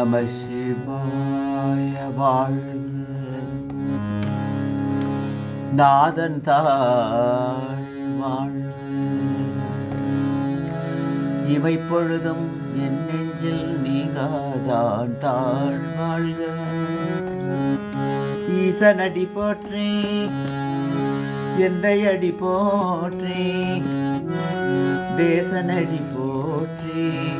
நம சிவாய வாழ்க. நாதன் தாழ் வாழ்க. இவை பொழுதும் என் நெஞ்சில் நீங்காதான் தாழ் வாழ்க. ஈசனடி போற்றி எந்த அடி போற்றி தேசனடி போற்றி.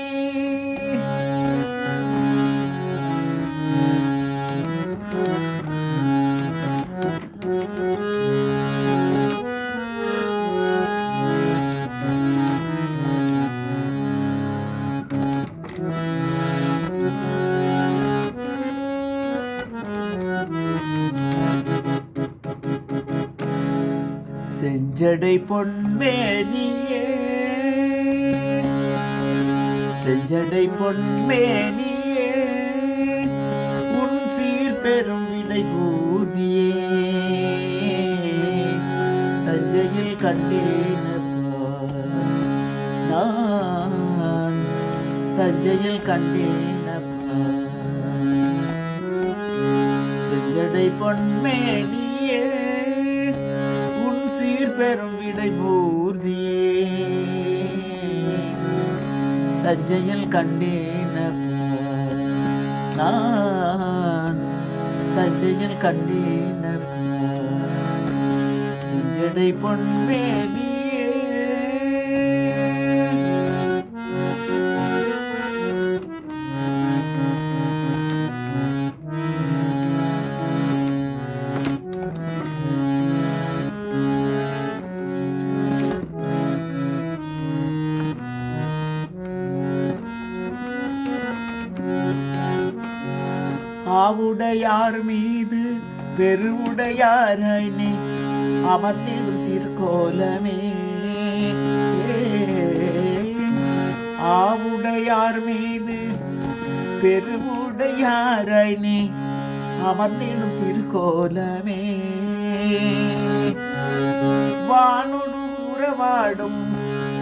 செஞ்சடை பொன்மேனியே. செஞ்சடை பொன்மேனியே. உன் சீர் பெரும் வினை பூதியே தஞ்சையில் கண்டேனப்பா நான் தஞ்சையில் கண்டேனப்பா செஞ்சடை பொன்மேனி பெரும் விடை பூர்தியே தஞ்சையில் கண்டேன நான். தஞ்சையில் கண்டேனப்பா செஞ்சடை பொன்மேனியே ஆவுடையார் மீது பெருவுடையாராய் நீ அமர்ந்திடும் திருக்கோலமே ஆவுடையார் மீது பெருவுடையாராய் நீ அமர்ந்திடும் திருக்கோலமே வானொடு உறவாடும்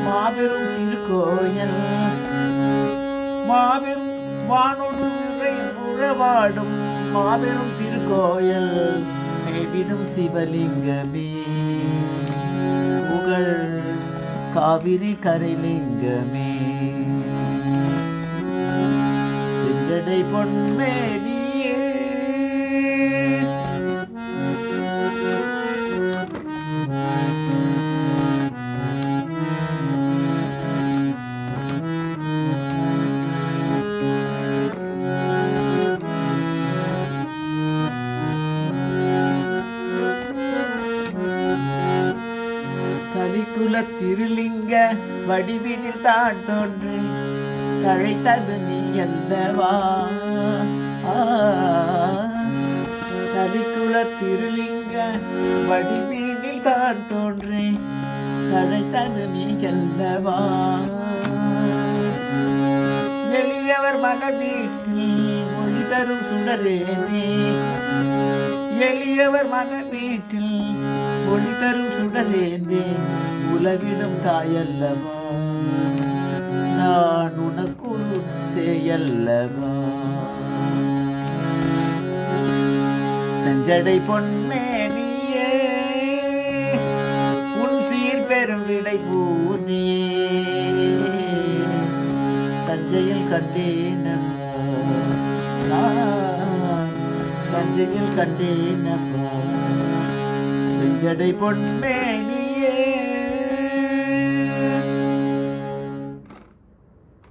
மாபெரும் திருக்கோயில். மாபெரும் வானொடு வாழும் மாபெரும் திருக்கோயில் மேவிடும் சிவலிங்கமே. புகழ் காவிரி கரைலிங்கமே. செஞ்சடை பொன்மேனி கலிக்குல திருலிங்க வடிவினில் தான் தோன்று தழைத்தது நீ அல்லவா? கலிக்குல திருலிங்க வடிவினில் தான் தோன்று தழைத்தது நீ அல்லவா? எளியவர் மன வீட்டில் மொழி தரும் சுடரே நீ எளியவர் மன வீட்டில் ஒளி தரும் சுடரேந்தே உலவிடும் தாயல்லவா? நான் உனக்கு ஒரு சேயல்லவா? செஞ்சடை பொன்மேனியே உன் சீர் பெரும் விடை பூதியே தஞ்சையில் கண்டே நெஞ்சில் கண்டேனப்பா. செஞ்சடை பொன்மேனி